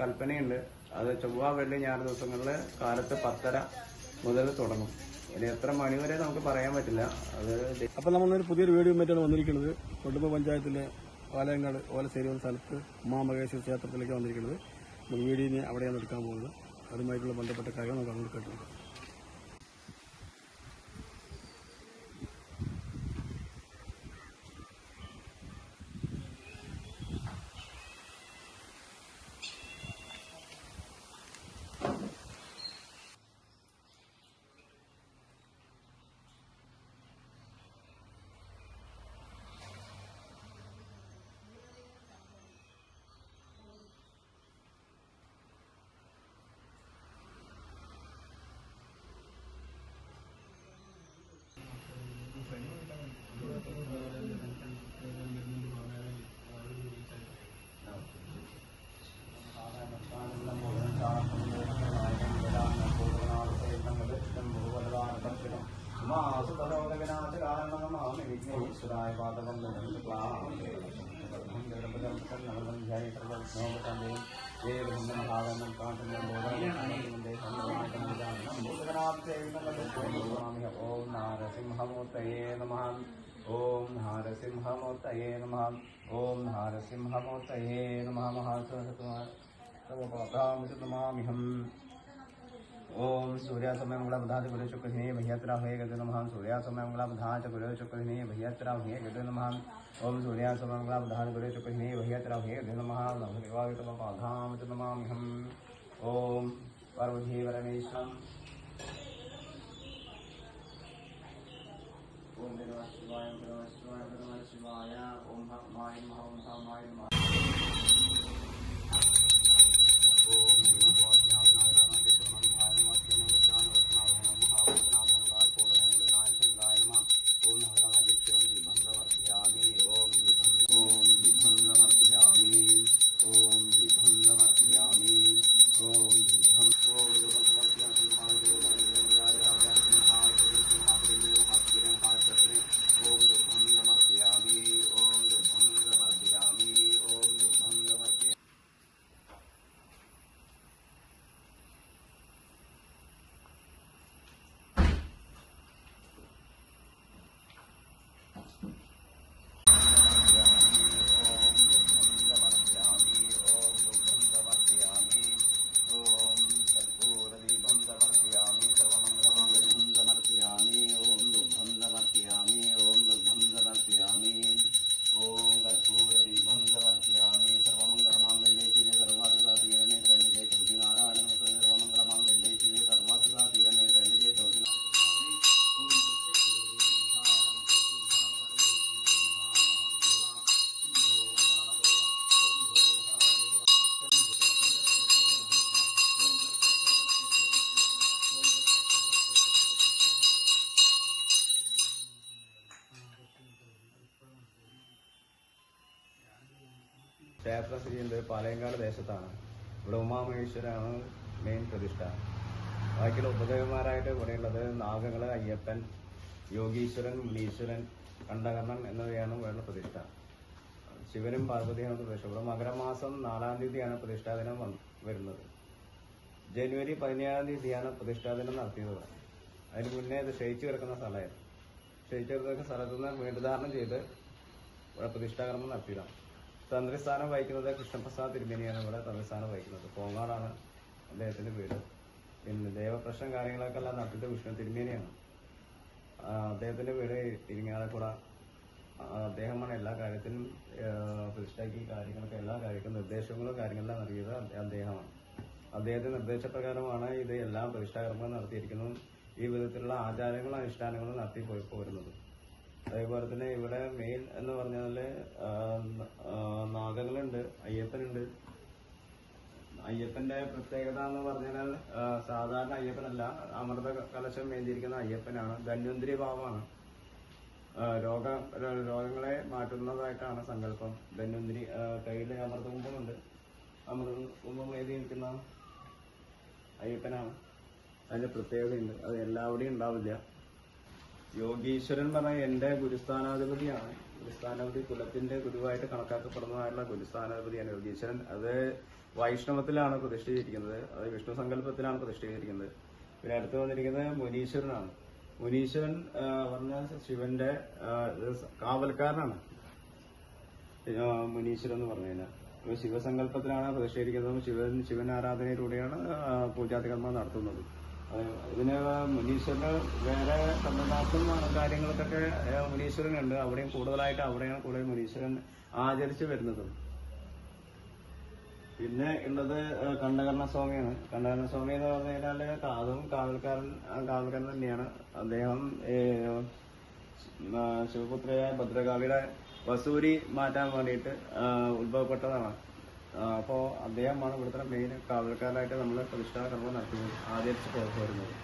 കൽപ്പനയുണ്ട്. അത് ചൊവ്വ വെള്ളി ഞായർ ദിവസങ്ങളിൽ കാലത്ത് പത്തര മുതൽ തുടങ്ങും. ഇനി എത്ര മണിവരെ നമുക്ക് പറയാൻ പറ്റില്ല. അത് അപ്പൊ നമ്മളൊരു പുതിയൊരു വീഡിയോ മറ്റാണ് വന്നിരിക്കുന്നത്. കൊണ്ടുമ്പ പഞ്ചായത്തിലെ ഓലയങ്കാട് ഓലശ്ശേരി എന്ന സ്ഥലത്ത് ഉമാമഹേശ്വര ക്ഷേത്രത്തിലേക്ക് വന്നിരിക്കുന്നത്. വീഡിയോ അവിടെയാണ് എടുക്കാൻ പോകുന്നത്. അതുമായിട്ടുള്ള ബന്ധപ്പെട്ട കാര്യങ്ങൾ നമുക്ക് അങ്ങോട്ട് കേട്ടിട്ടുണ്ട്. سموتھ نم نرسی موت نما اوم نرسیموت نما محاس کمپ نما مہم اوم سوریا سم مولاچت شکلین بہتر ہوئے گج نمان سوریا سم بہانچنی بہتر ہوئے گگ نمان ओम सूर्यासमय मंगला बधा च गुरु शुक्र हिने भैयात्रा हुए गते नमः नमः पाधाम च नमाम्यहम् ओम पार्वती परमेश्वरम् ओम नमः शिवाय ओम नमः शिवाय ओम नमः शिवाय ओम हमाय नमः ओम हमाय नमः ക്ഷേത്രം സ്ഥിതി ചെയ്യുന്നത് പാലയങ്കാട് ദേശത്താണ്. ഇവിടെ ഉമാമഹേശ്വരാണ് മെയിൻ പ്രതിഷ്ഠ. ബാക്കിയുള്ള ഉപദേവന്മാരായിട്ട് ഇവിടെയുള്ളത് നാഗങ്ങൾ അയ്യപ്പൻ യോഗീശ്വരൻ മുനീശ്വരൻ കണ്ഠകർണൻ എന്നിവയാണ് ഇവിടെയുള്ള പ്രതിഷ്ഠ. ശിവനും പാർവതിയാണ് പ്രതിഷ്ഠ. ഇവിടെ മകരമാസം നാലാം തീയതിയാണ് പ്രതിഷ്ഠാ ദിനം വരുന്നത്. ജനുവരി പതിനേഴാം തീയതിയാണ് പ്രതിഷ്ഠാ ദിനം നടത്തിയത്. അതിന് മുന്നേ ഇത് ക്ഷയിച്ചു കിടക്കുന്ന സ്ഥലമായിരുന്നു. ക്ഷയിച്ചു കിടക്കുന്ന സ്ഥലത്ത് നിന്ന് വീണ്ടുധാരണം ചെയ്ത് ഇവിടെ പ്രതിഷ്ഠാകർമ്മം നടത്തിയതാണ്. തന്ത്രിസ്ഥാനം വഹിക്കുന്നത് കൃഷ്ണപ്രസാദ് തിരുമേനിയാണ് ഇവിടെ തന്ത്രിസ്ഥാനം വഹിക്കുന്നത്. കോങ്ങാടാണ് അദ്ദേഹത്തിന്റെ വീട്. പിന്നെ ദേവപ്രശ്നം കാര്യങ്ങളൊക്കെ എല്ലാം നടത്തിയത് വിഷ്ണു തിരുമേനിയാണ്. അദ്ദേഹത്തിന്റെ വീട് ഇരിങ്ങാലക്കുട. അദ്ദേഹമാണ് എല്ലാ കാര്യത്തിനും പ്രതിഷ്ഠാക്കി കാര്യങ്ങളൊക്കെ എല്ലാ കാര്യങ്ങളും നിർദ്ദേശങ്ങളും കാര്യങ്ങളെല്ലാം നൽകിയത് അദ്ദേഹമാണ്. അദ്ദേഹത്തിന്റെ നിർദ്ദേശപ്രകാരമാണ് ഇത് എല്ലാം പ്രതിഷ്ഠാകർമ്മങ്ങളും നടത്തിയിരിക്കുന്നതും ഈ വിധത്തിലുള്ള ആചാരങ്ങളും അനുഷ്ഠാനങ്ങളും നടത്തി പോയി പോരുന്നത്. അതേപോലെ തന്നെ ഇവിടെ മെയിൻ എന്ന് പറഞ്ഞാൽ നാഗങ്ങളുണ്ട് അയ്യപ്പനുണ്ട്. അയ്യപ്പന്റെ പ്രത്യേകത എന്ന് പറഞ്ഞാൽ സാധാരണ അയ്യപ്പനല്ല അമൃത കലശം മേഞ്ഞിരിക്കുന്ന അയ്യപ്പനാണ്. ധന്വന്തിരി ഭാവമാണ്. രോഗ രോഗങ്ങളെ മാറ്റുന്നതായിട്ടാണ് സങ്കല്പം. ധന്വന്തിരി ആ, കയ്യിൽ അമൃതകുംഭമുണ്ട്. അമൃതകുംഭം എഴുതി നിൽക്കുന്ന അയ്യപ്പനാണ്. അതിന്റെ പ്രത്യേകതയുണ്ട്. അത് എല്ലാവിടെയും ഉണ്ടാവില്ല. യോഗീശ്വരൻ പറഞ്ഞ എന്റെ ഗുരുസ്ഥാനാധിപതിയാണ്. ഗുരുസ്ഥാനാധിപതി കുലത്തിന്റെ ഗുരുവായിട്ട് കണക്കാക്കപ്പെടുന്നതായുള്ള ഗുരുസ്ഥാനാധിപതിയാണ് യോഗീശ്വരൻ. അത് വൈഷ്ണവത്തിലാണ് പ്രതിഷ്ഠിച്ചിരിക്കുന്നത്. അത് വിഷ്ണു സങ്കല്പത്തിലാണ് പ്രതിഷ്ഠിച്ചിരിക്കുന്നത്. പിന്നെ അടുത്ത് വന്നിരിക്കുന്നത് മുനീശ്വരനാണ്. മുനീശ്വരൻ പറഞ്ഞ ശിവന്റെ കാവൽക്കാരനാണ്. മുനീശ്വരൻ എന്ന് പറഞ്ഞു കഴിഞ്ഞാൽ. ശിവസങ്കല്പത്തിലാണ് പ്രതിഷ്ഠിച്ചിരിക്കുന്നത്. ശിവൻ ശിവൻ ആരാധനയിലൂടെയാണ് പൂജാതികർമ്മ നടത്തുന്നത്. ഇതിന് മുനീശ്വരന് വേറെ സമ്പ്രദായത്തും കാര്യങ്ങൾക്കൊക്കെ മുനീശ്വരനുണ്ട്. അവിടെയും കൂടുതലായിട്ട് അവിടെയാണ് കൂടുതൽ മുനീശ്വരൻ ആചരിച്ചു വരുന്നത്. പിന്നെ ഉള്ളത് ആ, കണ്ഠകർണ സ്വാമിയാണ് സ്വാമി എന്ന് പറഞ്ഞു കഴിഞ്ഞാൽ അതും കാവൽക്കാരൻ കാവൽക്കാരൻ തന്നെയാണ്. അദ്ദേഹം ശിവപുത്രയായ ഭദ്രകാളിയുടെ വസൂരി മാറ്റാൻ വേണ്ടിയിട്ട് ഉത്ഭവപ്പെട്ടതാണ്. ആ, അപ്പോ അദ്ദേഹമാണ് ഇവിടുത്തെ മെയിൻ കാവൽക്കാരായിട്ട് നമ്മൾ പ്രതിഷ്ഠാകർമ്മം നടത്തുന്നത് ആചരിച്ച് പുറത്തു വരുന്നത്.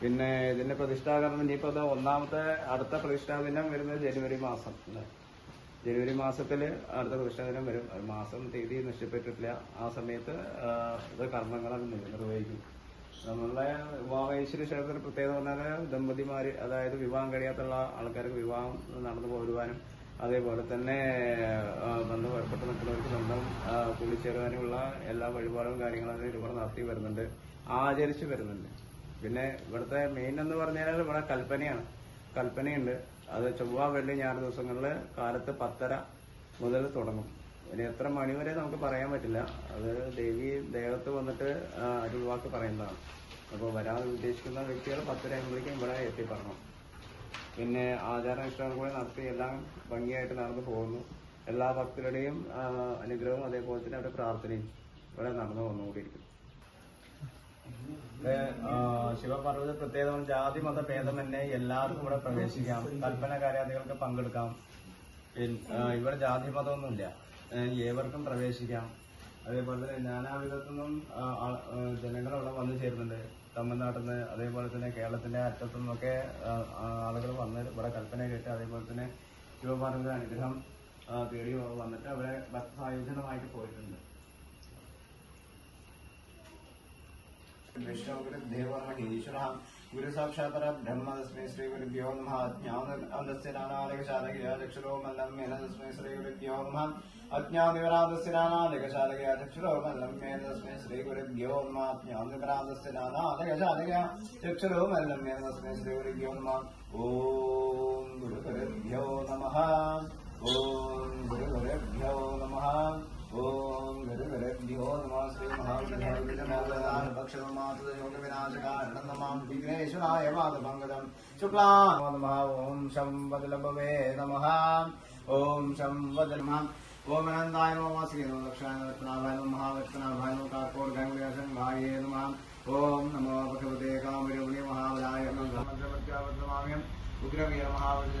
പിന്നെ ഇതിന്റെ പ്രതിഷ്ഠാകരണം ഇനിയിപ്പോൾ അത് ഒന്നാമത്തെ അടുത്ത പ്രതിഷ്ഠാ ദിനം വരുന്നത് ജനുവരി മാസം? ജനുവരി മാസത്തിൽ അടുത്ത പ്രതിഷ്ഠാ ദിനം വരും. മാസം തീയതി നഷ്ടപ്പെട്ടിട്ടില്ല. ആ സമയത്ത് ഇത് കർമ്മങ്ങളൊക്കെ നിർ- നിർവഹിക്കും. നമ്മളെ വിവാഹേശ്വരി ക്ഷേത്രത്തിൽ പ്രത്യേകത പറഞ്ഞാൽ ദമ്പതിമാര് അതായത് വിവാഹം കഴിയാത്തുള്ള ആൾക്കാർക്ക് വിവാഹം നടന്നു പോരുവാനും അതേപോലെ തന്നെ ബന്ധം ഏർപ്പെട്ട് നിൽക്കുന്നവർക്ക് ബന്ധം ആ, എല്ലാ വഴിപാടും കാര്യങ്ങളും ഇവിടെ നടത്തി വരുന്നുണ്ട് ആചരിച്ചു വരുന്നുണ്ട്. പിന്നെ ഇവിടുത്തെ മെയിൻ എന്ന് പറഞ്ഞാൽ ഇവിടെ കൽപ്പനയാണ്. കൽപ്പനയുണ്ട്. അത് ചൊവ്വ വെള്ളി ഞായർ ദിവസങ്ങളിൽ കാലത്ത് പത്തര മുതൽ തുടങ്ങും. ഇനി എത്ര മണി വരെ നമുക്ക് പറയാൻ പറ്റില്ല. അത് ദേവി ദേഹത്ത് വന്നിട്ട് അരുൾവാക്ക് പറയുന്നതാണ്. അപ്പോൾ വരാൻ ഉദ്ദേശിക്കുന്ന വ്യക്തികൾ പത്തര ആകുമ്പോഴേക്കും ഇവിടെ എത്തിപ്പെടണം. പിന്നെ ആചാരാനുഷ്ഠാനം കൂടെ നടത്തി എല്ലാം ഭംഗിയായിട്ട് നടന്നു പോകുന്നു. എല്ലാ ഭക്തരുടെയും അനുഗ്രഹവും അതേപോലെ തന്നെ അവരുടെ പ്രാർത്ഥനയും ഇവിടെ നടന്നു വന്നുകൊണ്ടിരിക്കുന്നു. ശിവപർവത പ്രത്യേകം ജാതി മത ഭേദമന്യേ എല്ലാവർക്കും ഇവിടെ പ്രവേശിക്കാം. കൽപ്പന കാര്യാദികൾക്ക് പങ്കെടുക്കാം. ഇവിടെ ജാതി മതമൊന്നുമില്ല. ഏവർക്കും പ്രവേശിക്കാം. അതേപോലെ നാനാവിധത്തുനിന്നും ജനങ്ങൾ അവിടെ വന്നു ചേരുന്നുണ്ട്. തമിഴ്നാട്ടിൽ നിന്ന് അതേപോലെ തന്നെ കേരളത്തിന്റെ അറ്റത്തു നിന്നൊക്കെ ആളുകൾ വന്ന് ഇവിടെ കൽപ്പന കേട്ട് അതേപോലെ തന്നെ ശിവപാർവതി അനുഗ്രഹം തേടി വന്നിട്ട് അവരെ ഭക്തസായോജനമായിട്ട് പോയിട്ടുണ്ട്. വിഷ്ണു ദേവർമ്മ ഈശ്വര गुरु साक्षात् ब्रह्म तस्मै श्री गुरुभ्यो नमः अज्ञानस्य नानालिकशालकया चक्षुरो मल्लम्येन तस्मै श्री गुरुभ्यो नमः अज्ञानिवराधस्य नानालिकशालकया चक्षुरो मल्लम्येन तस्मै श्री गुरुभ्यो नमः अज्ञानिवराधस्य नानालिकशालकया चक्षुरो मल्लम्येन तस्मै श्री गुरुभ्यो नमः ॐ गुरुगुरुभ्यो नमः ॐ गुरुगुरुभ्यो नमः او گرد نماز نمایات نم شو نم شمبدی نم لکشا محاچنا شنگائے او نم پکوتے کام وو مہاب محاورے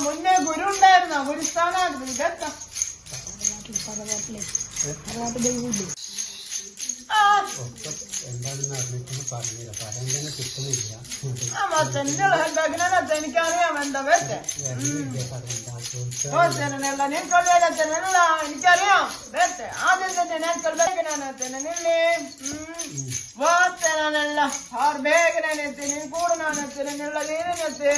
മുന്നേ ഗുരു ഉണ്ടായിരുന്നോ? പറഞ്ഞില്ല പറയാൻ കിട്ടുന്നില്ല എനിക്കറിയാം എന്താ വെച്ച എനിക്കറിയാം. വെച്ച ആദ്യം തന്നെ നിൻകൊള്ളേനല്ലേ വാച്ചനല്ല ആർ ബേഗനത്തിന് കൂടുനാനത്തിനുള്ള നീരിനത്ത്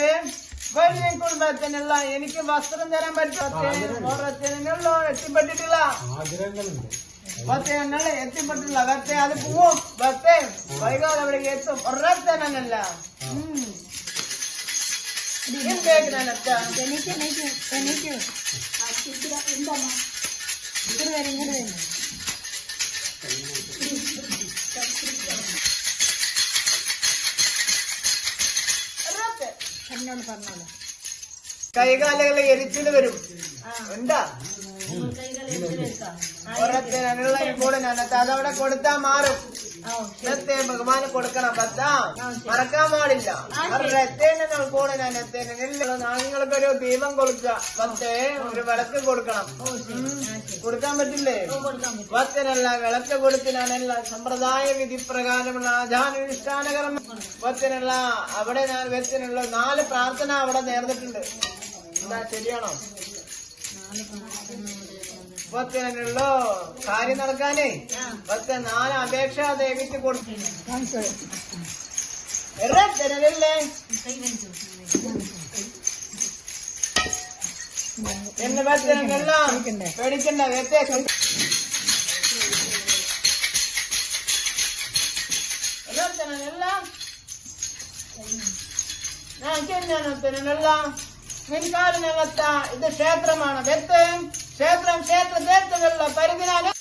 വലിയ കുടുംബത്തിനുള്ള എനിക്ക് വസ്ത്രം തരാൻ പറ്റുള്ള എത്തിപ്പെട്ടിട്ടില്ല ആഗ്രഹങ്ങളുണ്ട് ബത്തേനല്ല എത്തിപ്പെട്ടില്ല ബത്തേ അത് പോവും ബത്തേ വൈകാതെ അവിടേക്ക് എത്തും ഒരത്തനല്ല ബേഗനത്ത എനിക്ക് എനിക്ക് എനിക്ക് ആ ചിത്ര എന്നോട് പറഞ്ഞോളൂ. കൈകാലുകളെ എരിച്ചിൽ വരും. എന്താ? എടുക്കാം ഒരത്തിനുള്ള കൂടെ ഞാൻ അതവിടെ കൊടുത്താൽ മാറും. ഇന്നത്തെ ബഹുമാനം കൊടുക്കണം പത്ത മറക്കാൻ പാടില്ല. അവരുടെ എത്തേനെ കൂടെ ഞാൻ എത്തേനെ നാളുകൾക്ക് ഒരു ദീപം കൊടുക്കുക. പത്തേ ഒരു വിളക്ക് കൊടുക്കണം. കൊടുക്കാൻ പറ്റില്ലേ? പത്തിനല്ല വിളക്ക് കൊടുത്തിനാണല്ല സമ്പ്രദായ വിധി പ്രകാരമുള്ള ആചാരാനുഷ്ഠാനകരം. പത്തിനല്ല അവിടെ ഞാൻ വെച്ചിനുള്ള നാല് പ്രാർത്ഥന അവിടെ നേർന്നിട്ടുണ്ട്. എന്താ ശരിയാണോ? പത്തിനുള്ള കാര്യം നടക്കാനേ. പത്ത് നാല് അപേക്ഷ ദേവിക്ക് കൊടുത്തു തരല്ലേ എന്ന് പത്തിനല്ല പേടിക്കണ്ട വ്യത്യാസം നിൻകാലിനകത്ത ഇത് ക്ഷേത്രമാണ് വെത്ത് ക്ഷേത്രം ക്ഷേത്ര ക്ഷേത്രങ്ങളിലെ പരിധിനാണ്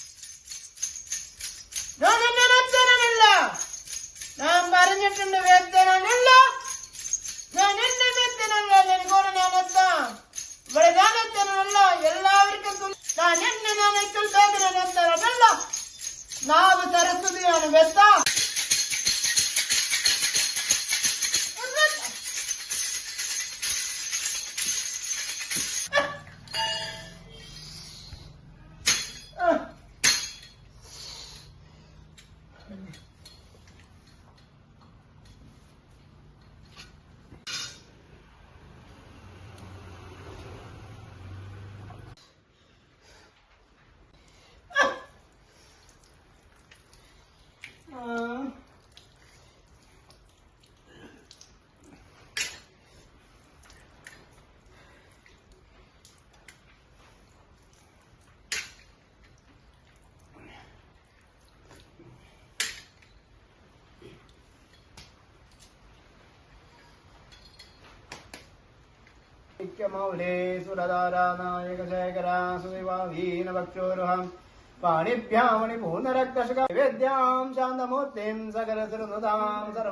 ഞാൻ എന്നെ ഞാൻ പറഞ്ഞിട്ടുണ്ട് വേത്തനമില്ല ഞാൻ എന്റെ വെത്തനല്ല എനിക്കോട് ഞാൻ എത്താം. ഇവിടെ ഞാൻ എത്തനമല്ല എല്ലാവർക്കും ഞാൻ എന്നെ ഞാൻ വേദന എത്തനമല്ല നാവ് തരത്തുകയാണ് വെത്ത مولی سو لا ناک شےکر پکرہ پا پوکموتی سگر سرتادر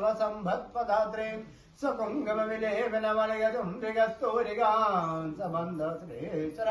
سپنگ ملے بل مل جیچر